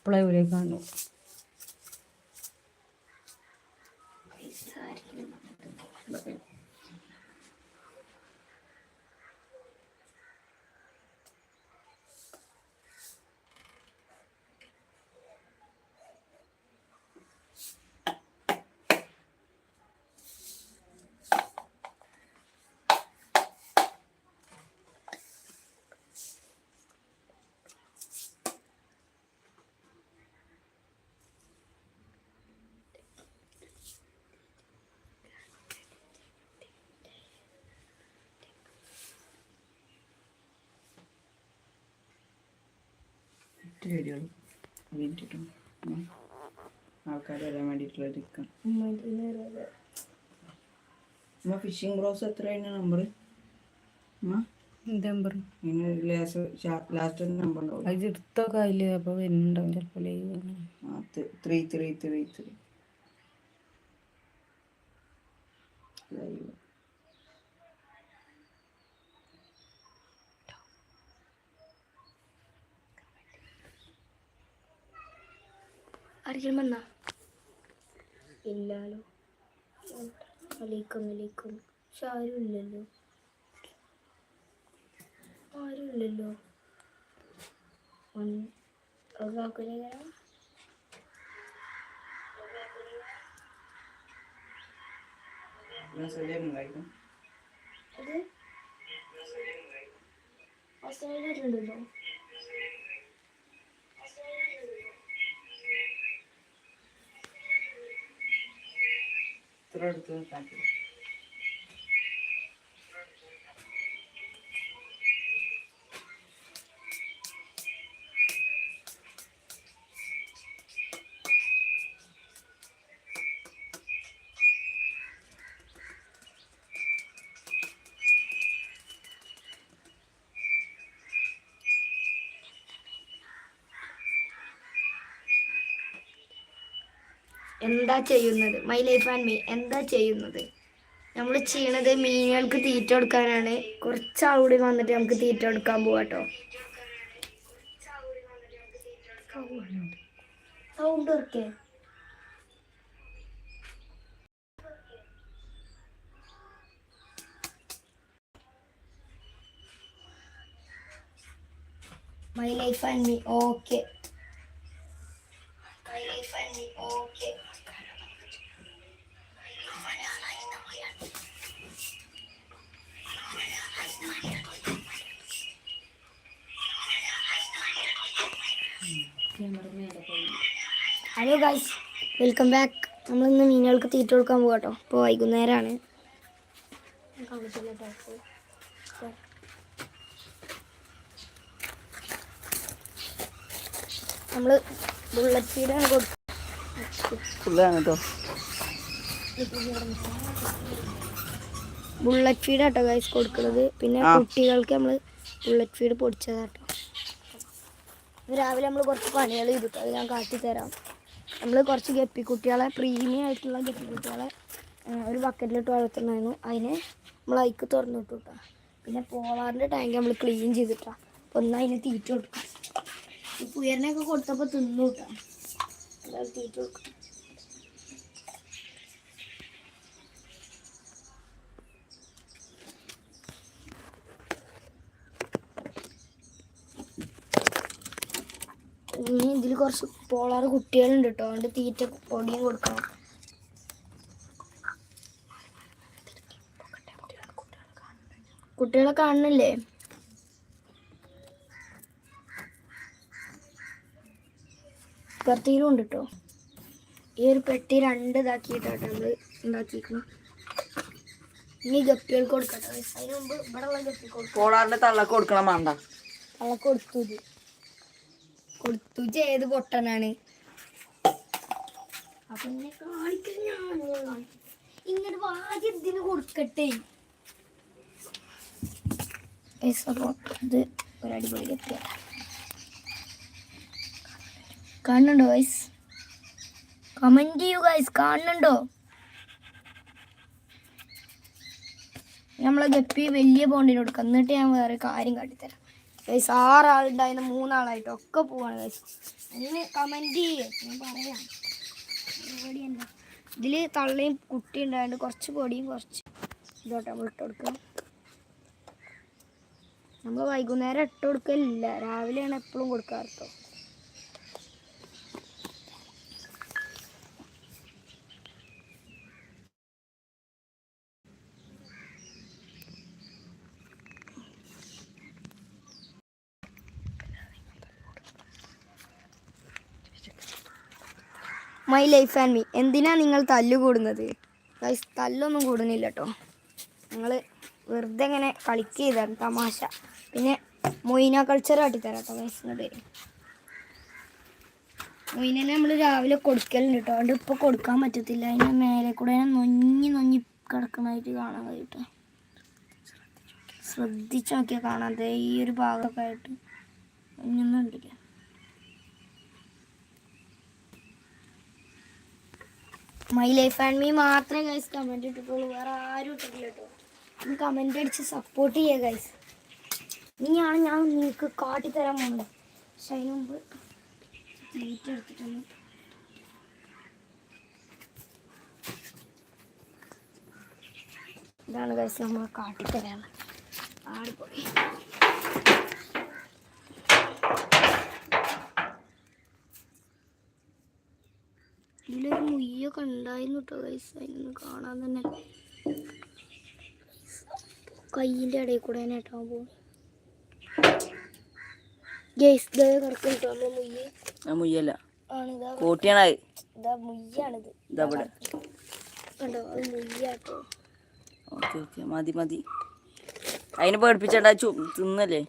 ഇപ്പോഴേ Thank കാണു. ഇട്ട് വീഡിയോകൾ വേണ്ടിയിട്ടും ആൾക്കാർ വരാൻ വേണ്ടിയിട്ടുള്ള എടുക്കാം അമ്മ ഫിഷിംഗ് ബ്രോസ് എത്രയാണ് നമ്പർ ലാസ്റ്റ് നമ്പർ ഉണ്ടാവും അത് എടുത്തൊക്കെ അതിൽ അപ്പൊ വരുന്നുണ്ടാവും ചിലപ്പോ live three three three three live ആരെങ്കിലും വന്നാ? ഇല്ലാലോ. അലൈക്കും അലൈക്കും. പക്ഷെ ആരും ഇല്ലല്ലോ. ആരും ഇല്ലല്ലോ. കാക്കുനെ 儿子真干净。എന്താ ചെയ്യുന്നത്? മൈ ലൈഫ് ആൻഡ് മീ എന്താ ചെയ്യുന്നത്? നമ്മൾ ചെയ്യണത് മീനുകൾക്ക് തീറ്റ കൊടുക്കാനാണ്. കുറച്ച് ആളുകൂടി വന്നിട്ട് നമുക്ക് തീറ്റ കൊടുക്കാൻ പോവാട്ടോ sound ഓർക്കേ my life and me okay hello guys welcome back നമ്മൾ ഇന്ന് മീനുകൾക്ക് തീറ്റ കൊടുക്കാൻ പോകാട്ടോ ഇപ്പോൾ വൈകുന്നേരമാണ് നമ്മൾ ബുള്ളറ്റ് ഫീഡാണ് കേട്ടോ ബുള്ളറ്റ് ഫീഡ് ആട്ടോ ഗൈസ് കൊടുക്കുന്നത് പിന്നെ. കുട്ടികൾക്ക് നമ്മൾ ബുള്ളറ്റ് ഫീഡ് പൊടിച്ചതാട്ടോ രാവിലെ നമ്മൾ കുറച്ച് പണികൾ ചെയ്തിട്ട്. അത് ഞാൻ കാട്ടിത്തരാം. നമ്മൾ കുറച്ച് ഗപ്പി കുട്ടികളെ പ്രീമിയം ആയിട്ടുള്ള ഗപ്പി കുട്ടികളെ ആ, ഒരു ബക്കറ്റിലിട്ട് വളർത്തുന്നതായിരുന്നു അതിനെ നമ്മൾ അയക്ക് തുറന്നിട്ടു കേട്ടോ പിന്നെ പോളാറിന്റെ ടാങ്ക് നമ്മൾ ക്ലീൻ ചെയ്തിട്ടാ. അപ്പോൾ ഒന്ന് അതിന് തീറ്റ കൊടുക്കാം. ഈ പുയറിനെയൊക്കെ കൊടുത്തപ്പോൾ തിന്നു കേട്ടോ തീറ്റ കൊടുക്കാം ഇനി ഇതിൽ കുറച്ച് പോളാറ് കുട്ടികളുണ്ട് കേട്ടോ. അതുകൊണ്ട് തീറ്റ പൊടിയും കൊടുക്കണം. കുട്ടികളെ കാണുന്നില്ലേ? ഇപ്പുറത്തേലും ഉണ്ട് കേട്ടോ. ഈ ഒരു പെട്ടി രണ്ട് ഇതാക്കിയിട്ടാട്ടോ നമ്മൾ ഉണ്ടാക്കിയിരിക്കണം ഇനി ഗപ്പികൾക്ക് കൊടുക്കട്ടെ അതിന് മുമ്പ് ഇവിടെ ഉള്ള ഗപ്പിക്ക് കൊടുക്കാം. പോളാറിന്റെ തള്ളക്ക് കൊടുക്കണം വേണ്ട തള്ളക്ക് കൊടുത്തു ഇത്. കൊടുത്തു ചെയ്ത് പൊട്ടനാണ്? അപ്പൊ എന്നെ കാണിക്കാൻ ഞാൻ ഇങ്ങോട്ട് ആദ്യം ഇതിന് കൊടുക്കട്ടെ? ഇത് ഒരടിപൊളി എത്തിയ കാണുന്നുണ്ടോ വൈസ് കമന്റ് ചെയ്യൂ ഗൈസ് കാണുന്നുണ്ടോ? നമ്മളെ ഗപ്പി വലിയ ബോണ്ടിന് കൊടുക്കാം. എന്നിട്ട് ഞാൻ വേറെ കാര്യം കാട്ടിത്തരാം. ഗൈസ് ആറാളുണ്ടായിരുന്ന മൂന്നാളായിട്ട് ഒക്കെ പോവാണ് ഗൈസ് അതിന് കമന്റ് ഞാൻ പറയാം. ഇതിൽ തള്ളയും കുട്ടി ഉണ്ടായതുകൊണ്ട് കുറച്ച് പൊടിയും കുറച്ച് ഇതോട്ടെ നമ്മൾ ഇട്ട് കൊടുക്കുക നമ്മൾ വൈകുന്നേരം ഇട്ട് കൊടുക്കലില്ല. രാവിലെയാണ് എപ്പോഴും കൊടുക്കാറ് മൈ ലൈഫ് ആൻഡ് മീ എന്തിനാ നിങ്ങൾ തല്ലു കൂടുന്നത് ഗൈസ് തല്ലൊന്നും കൂടുന്നില്ല കേട്ടോ ഞങ്ങൾ വെറുതെ ഇങ്ങനെ കളിക്കുക ചെയ്താണ് തമാശ. പിന്നെ മൊയ്ന കൾച്ചർ കാട്ടിത്തരാം കേട്ടോ ഗൈസ് ഇങ്ങോട്ട് മൊയിനെ നമ്മൾ രാവിലെ കൊടുക്കലുണ്ട് കേട്ടോ. അതുകൊണ്ട് ഇപ്പോൾ കൊടുക്കാൻ പറ്റത്തില്ല. അതിന്റെ മേലെ കൂടെ നൊഞ്ഞി നൊഞ്ഞി കിടക്കണമായിട്ട് കാണാൻ കഴിയട്ടോ ശ്രദ്ധിച്ചു നോക്കിയാൽ കാണാതെ ഈ ഒരു ഭാഗമൊക്കെ ആയിട്ട് നൊഞ്ഞൊന്നും മൈ ലൈഫ് ആൻഡ് മീ മാത്രമേ ഗൈസ് കമന്റ് ഇട്ടിട്ടുള്ളൂ. വേറെ ആരും ഇട്ടിട്ടില്ല കേട്ടോ. ഒന്ന് കമന്റ് അടിച്ച് സപ്പോർട്ട് ചെയ്യുക ഗൈസ് നീയാണ് ഞാൻ നിങ്ങൾക്ക് കാട്ടിത്തരാൻ പോകുന്നത് പക്ഷെ അതിന് മുമ്പ് തീറ്റ എടുത്തിട്ടൊന്ന്. ഇതാണ് ഗൈസ് നമ്മൾ കാട്ടിത്തരാണ് ആടിപ്പോയി ഇതിലൊരു മുയ്യൊക്കെ ഉണ്ടായിരുന്നു കേട്ടോ ഗൈസ് അതിനൊന്ന് കാണാൻ തന്നെ. കയ്യിന്റെ ഇടയിൽ കൂടെ തന്നെ കേട്ടോ പോകും ഗൈസ് ഇതേ കിടക്കും കേട്ടോ നമ്മളെ മുയ്യ്. ആ മുയ്യല്ല. ആണ് ഇതാ ഇതാ മുയ്യാണിത്. ഇതാ ഇവിടെ. കണ്ടോ? അത് മുയ്യാട്ടോ. Okay okay. മതി മതി. അതിനെ പേടിപ്പിച്ചേണ്ട ചു തിന്നല്ലേ?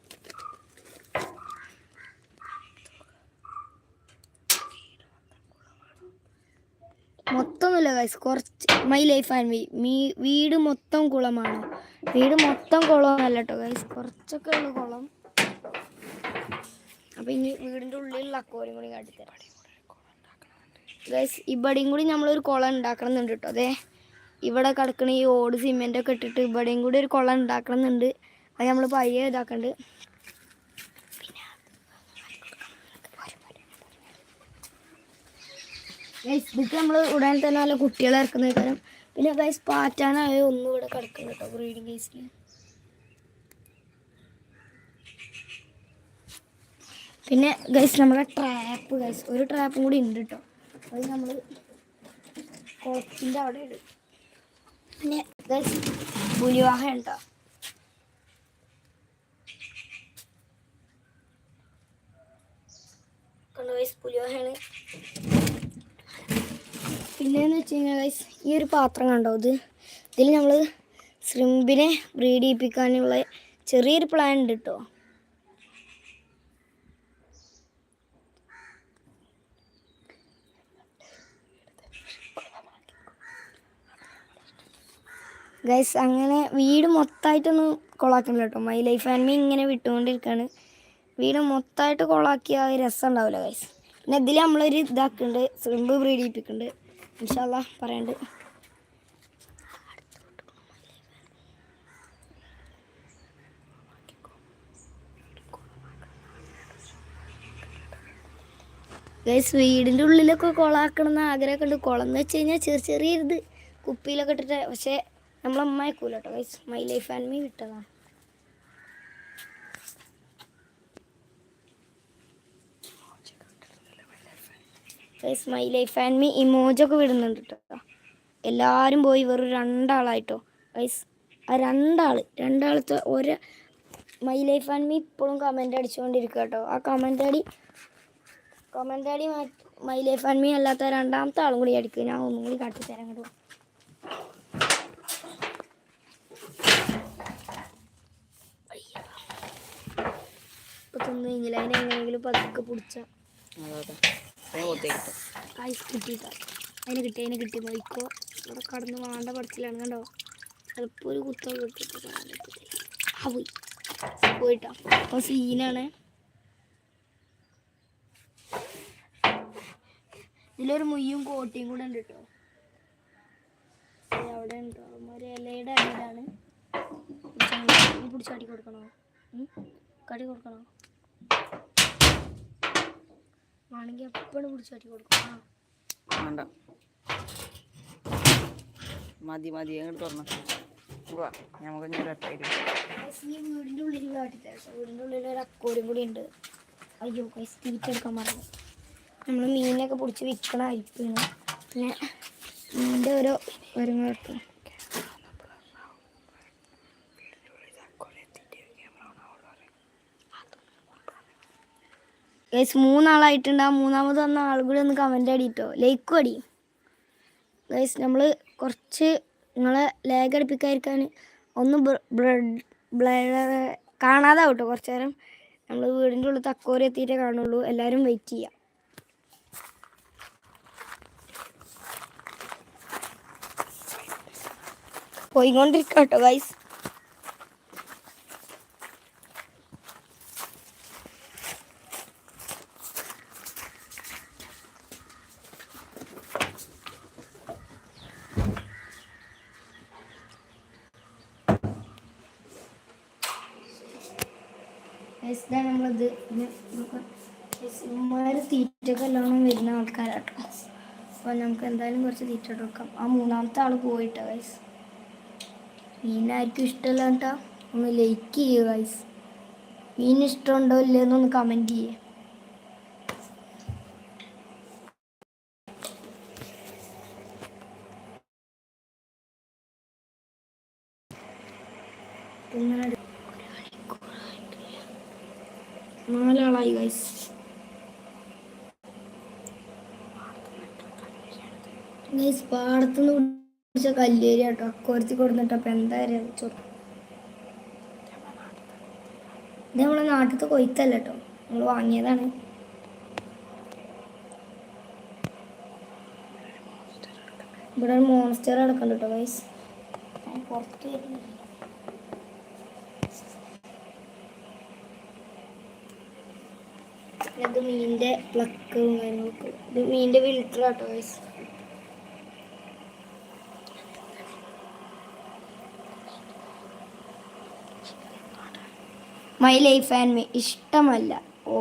മൊത്തമൊന്നുമില്ല ഗൈസ് കുറച്ച് മൈ ലൈഫ് ആൻഡ് മീ വീട് മൊത്തം കുളമാണ്. വീട് മൊത്തം കുളമല്ല കേട്ടോ ഗൈസ് കുറച്ചൊക്കെ ഉള്ള കുളം. അപ്പം ഇനി വീടിന്റെ ഉള്ളിലുള്ള അക്കോരും കൂടി കാട്ടിത്തരാം ഗൈസ് ഇവിടെയും കൂടി നമ്മളൊരു കുളം ഉണ്ടാക്കണം എന്നുണ്ട് കേട്ടോ അതെ ഇവിടെ കിടക്കണ ഈ ഓട് സിമെന്റൊക്കെ ഇട്ടിട്ട് ഇവിടെയും കൂടി ഒരു കുളം ഉണ്ടാക്കണം എന്നുണ്ട് അത് നമ്മൾ പയ്യെ ഇതാക്കണ്ട്. ഗൈസ് ഇതൊക്കെ നമ്മൾ ഉടനെ തന്നെ നല്ല കുട്ടികളെ ഇറക്കുന്ന കാര്യം പിന്നെ ഗൈസ് പാറ്റാനായ ഒന്നും ഇവിടെ കിടക്കുന്നു കേട്ടോ ബ്രീഡിങ് കേസിൽ പിന്നെ ഗൈസ് നമ്മുടെ ട്രാപ്പ് ഗൈസ് ഒരു ട്രാപ്പും കൂടി ഉണ്ട് കേട്ടോ. അത് നമ്മൾ കുളത്തിന്റെ അവിടെ ഇടും. പിന്നെ ഗൈസ് പുലിവാഹ ഉണ്ടോ? കണ്ടോ ഗൈസ് പുലിവാഹയാണ് പിന്നെന്ന് വെച്ച് കഴിഞ്ഞാൽ ഈ ഒരു പാത്രം കണ്ടോ? ഇത് ഇതിൽ നമ്മൾ ശ്രിമ്പിനെ ബ്രീഡ് ചെയ്യിപ്പിക്കാനുള്ള ചെറിയൊരു പ്ലാൻ ഉണ്ട് കേട്ടോ ഗൈസ് അങ്ങനെ വീട് മൊത്തമായിട്ടൊന്നും കൊളാക്കണില്ല കേട്ടോ മൈ ലൈഫ് ആൻഡ് മീ ഇങ്ങനെ വിട്ടുകൊണ്ടിരിക്കുകയാണ് വീട് മൊത്തമായിട്ട് കൊളാക്കിയ രസം ഉണ്ടാവില്ല ഗൈസ് പിന്നെ ഇതിൽ നമ്മളൊരു ഇതാക്കുന്നുണ്ട് ശ്രിമ്പ് ബ്രീഡ് ചെയ്യിപ്പിക്കുന്നുണ്ട് ഇൻഷാല്ല പറയണ്ട്. ഗൈസ് വീടിന്റെ ഉള്ളിലൊക്കെ കുളമാക്കണം എന്ന് ആഗ്രഹമൊക്കെ ഉണ്ട്. കുളം എന്ന് വെച്ച് കഴിഞ്ഞാൽ ചെറിയ ചെറിയ ഇത്. കുപ്പിയിലൊക്കെ ഇട്ടിട്ട് പക്ഷേ നമ്മളമ്മ അയക്കൂല കേട്ടോ guys my life and me വിട്ടതാണ് guys my life and me ഇമോജൊക്കെ വിടുന്നുണ്ട് കേട്ടോ എല്ലാവരും പോയി വെറും രണ്ടാളായിട്ടോ. ഗൈസ് ആ രണ്ടാൾ രണ്ടാളത്തെ ഒരു മൈ ലൈഫ് ആൻഡ് മീ ഇപ്പോഴും കമന്റ് അടിച്ചുകൊണ്ടിരിക്കുക കേട്ടോ ആ കമന്റ് അടി കമന്റ് അടി മൈ ലൈഫ് ആൻഡ് മീ അല്ലാത്ത രണ്ടാമത്തെ ആളും കൂടി അടിക്കും. ഞാൻ ഒന്നും കൂടി കാട്ടിത്തരാം കേട്ടോ ഇപ്പൊ തിന്നു കഴിഞ്ഞില്ല. അതിനെങ്ങനെയെങ്കിലും പതുക്കെ പിടിച്ച. കിട്ടിയിട്ട അതിന് കിട്ടി അതിന് കിട്ടി. നോക്കോ ഇവിടെ കടന്ന് വേണ്ട പടച്ചിലാണ് കണ്ടോ? ചിലപ്പോൾ ഒരു കുത്ത കിട്ടിട്ട് ആ പോയി. പോയിട്ടോ. അപ്പോൾ സീനാണ് ഇതിലൊരു മുയ്യും കോട്ടിയും കൂടെ ഉണ്ട് കേട്ടോ. അവിടെ ഉണ്ടോ? ഒരു ഇലയുടെ അടിയിലാണ്. പിടിച്ചാടി കൊടുക്കണോ? കടി കൊടുക്കണം? ആണെങ്കിൽ എപ്പോഴും പിടിച്ച് കടി കൊടുക്കണം വേണ്ട. മതി മതി. അങ്ങോട്ട് തുറന്നു നമ്മൾ നമുക്ക് ഇനി ഒരട്ടായിട്ട് ഈ വീടിന്റെ ഉള്ളിൽ കാട്ടിത്തരാം വീടിന്റെ ഉള്ളിൽ ഒരു അക്കോരും കൂടി ഉണ്ട്. അയ്യോ കൈസ് തീറ്റ എടുക്കാൻ മറന്നു. നമ്മൾ മീനൊക്കെ പിടിച്ച് വിൽക്കണ അരിപ്പാണ് പിന്നെ മീനിന്റെ ഓരോ കാര്യങ്ങളെടുത്തു ഗൈസ് മൂന്നാളായിട്ടുണ്ട്. ആ മൂന്നാമത് വന്ന ആൾ കൂടി ഒന്ന് കമന്റ് അടിയിട്ടോ ലൈക്ക് അടി. ഗൈസ് നമ്മൾ കുറച്ച് നിങ്ങളെ ലേഗ് അടുപ്പിക്കാതിരിക്കാൻ ഒന്ന് ബ്ലഡ് ബ്ലഡ് കാണാതെ കേട്ടോ കുറച്ച് നേരം നമ്മൾ വീടിന്റെ ഉള്ളിൽ തക്കോരി എത്തിയിട്ടേ കാണുള്ളൂ. എല്ലാവരും വെയിറ്റ് ചെയ്യാം. പോയിക്കൊണ്ടിരിക്കാം കേട്ടോ ഗൈസ് ഇതാണ് നമ്മളിത് ഇമാര് തീറ്റൊക്കെ എല്ലാം വരുന്ന ആൾക്കാരാട്ടോ. അപ്പോൾ നമുക്ക് എന്തായാലും കുറച്ച് തീറ്റ കൊടുക്കാം. ആ മൂന്നാമത്തെ ആൾ പോയിട്ടോ ഗൈസ് മീനായിരിക്കും ഇഷ്ടമല്ല കേട്ടോ. ഒന്ന് ലൈക്ക് ചെയ്യുക ഗൈസ് മീൻ ഇഷ്ടമുണ്ടോ ഇല്ലയെന്നൊന്ന് കമന്റ് ചെയ്യേ. പിന്നെ നാലാളായി ഗൈസ് ഗൈസ് പാടത്തുനിന്ന് പിടിച്ച കല്ലേരി കേട്ടോ അക്കോരത്തി കൊടുത്തിട്ട് അപ്പം എന്തായാലും ഇത് നമ്മളെ നാട്ടിലത്തെ കൊയ്ത്തല്ല കേട്ടോ നമ്മൾ വാങ്ങിയതാണ്. ഇവിടെ മോൺസ്റ്റർ അടക്കണ്ട കേട്ടോ ഗൈസ് പുറത്ത് വരുന്നില്ല ഇത് മീനിന്റെ പ്ലക്ക് ഇത് മീനിന്റെ ഫിൽറ്റർ ആട്ടോ guys my life and me ഇഷ്ടമല്ല. ഓ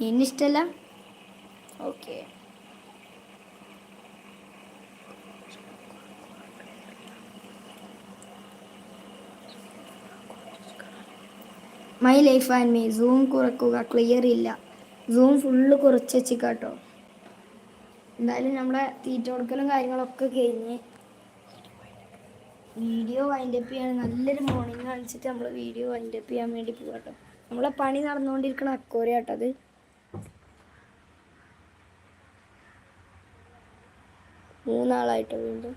മീനിന് ഇഷ്ടമല്ല okay my life and me zoom കുറക്കുക ക്ലിയർ ഇല്ല. സൂം ഫുള്ള് കുറച്ച് വെച്ചിക്കാട്ടോ. എന്തായാലും നമ്മളെ തീറ്റ കൊടുക്കലും കാര്യങ്ങളൊക്കെ കഴിഞ്ഞ് വീഡിയോ വൈൻഡപ്പ് ചെയ്യാൻ നല്ലൊരു മോർണിംഗ് കാണിച്ചിട്ട് നമ്മൾ വീഡിയോ വൈൻഡപ്പ് ചെയ്യാൻ വേണ്ടി പോകാം കേട്ടോ നമ്മളെ പണി നടന്നുകൊണ്ടിരിക്കണ അക്കോരയാട്ടോ അത്. മൂന്നാളായിട്ടോ വീണ്ടും.